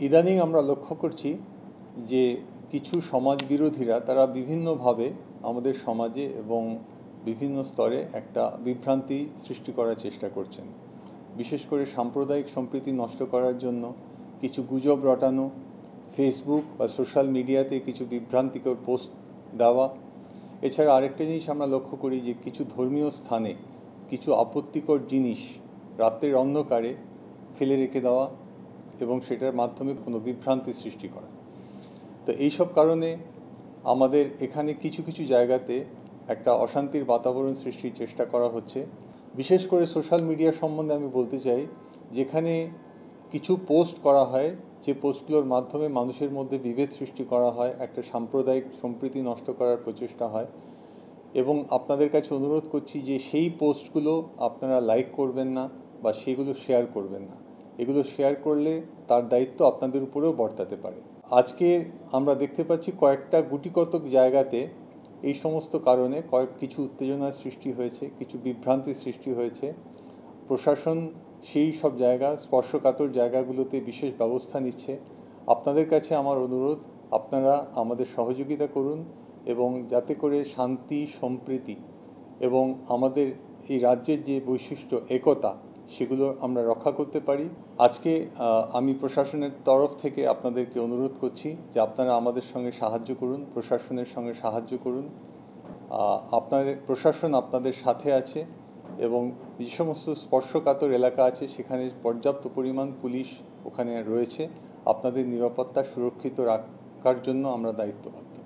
ইদানিং আমরা লক্ষ্য করছি যে কিছু সমাজ বিরোধীরা তারা বিভিন্নভাবে আমাদের সমাজে এবং বিভিন্ন স্তরে একটা বিভ্রান্তি সৃষ্টি করার চেষ্টা করছেন। বিশেষ করে সাম্প্রদায়িক সম্প্রীতি নষ্ট করার জন্য কিছু গুজব রটানো ফেসবুক বা সোশ্যাল মিডিয়াতে কিছু বিভ্রান্তিকর পোস্ট দেওয়া। এছাড়া আরেকটা জিনিস আমরা লক্ষ্য করি যে কিছু ধর্মীয় স্থানে কিছু আপত্তিকর জিনিস রাত্রের অন্ধকারে ফেলে রেখে দেওয়া এবং সেটার মাধ্যমে কোনো বিভ্রান্তি সৃষ্টি করা। তো এইসব কারণে আমাদের এখানে কিছু কিছু জায়গাতে একটা অশান্তির বাতাবরণ সৃষ্টির চেষ্টা করা হচ্ছে। বিশেষ করে সোশ্যাল মিডিয়া সম্বন্ধে আমি বলতে চাই, যেখানে কিছু পোস্ট করা হয়, যে পোস্টগুলোর মাধ্যমে মানুষের মধ্যে বিভেদ সৃষ্টি করা হয়, একটা সাম্প্রদায়িক সম্প্রীতি নষ্ট করার প্রচেষ্টা হয়। এবং আপনাদের কাছে অনুরোধ করছি যে সেই পোস্টগুলো আপনারা লাইক করবেন না বা সেগুলো শেয়ার করবেন না। এগুলো শেয়ার করলে তার দায়িত্ব আপনাদের উপরেও বর্তাতে পারে। আজকে আমরা দেখতে পাচ্ছি কয়েকটা গুটিকতক জায়গাতে এই সমস্ত কারণে কয়েক কিছু উত্তেজনার সৃষ্টি হয়েছে, কিছু বিভ্রান্তির সৃষ্টি হয়েছে। প্রশাসন সেই সব জায়গা, স্পর্শকাতর জায়গাগুলোতে বিশেষ ব্যবস্থা নিচ্ছে। আপনাদের কাছে আমার অনুরোধ, আপনারা আমাদের সহযোগিতা করুন এবং যাতে করে শান্তি, সম্প্রীতি এবং আমাদের এই রাজ্যের যে বৈশিষ্ট্য, একতা সেগুলো আমরা রক্ষা করতে পারি। আজকে আমি প্রশাসনের তরফ থেকে আপনাদেরকে অনুরোধ করছি যে আপনারা আমাদের সঙ্গে সাহায্য করুন, প্রশাসনের সঙ্গে সাহায্য করুন। আপনাদের প্রশাসন আপনাদের সাথে আছে এবং যে সমস্ত স্পর্শকাতর এলাকা আছে, সেখানে পর্যাপ্ত পরিমাণ পুলিশ ওখানে রয়েছে। আপনাদের নিরাপত্তা সুরক্ষিত রাখার জন্য আমরা দায়িত্ববদ্ধ।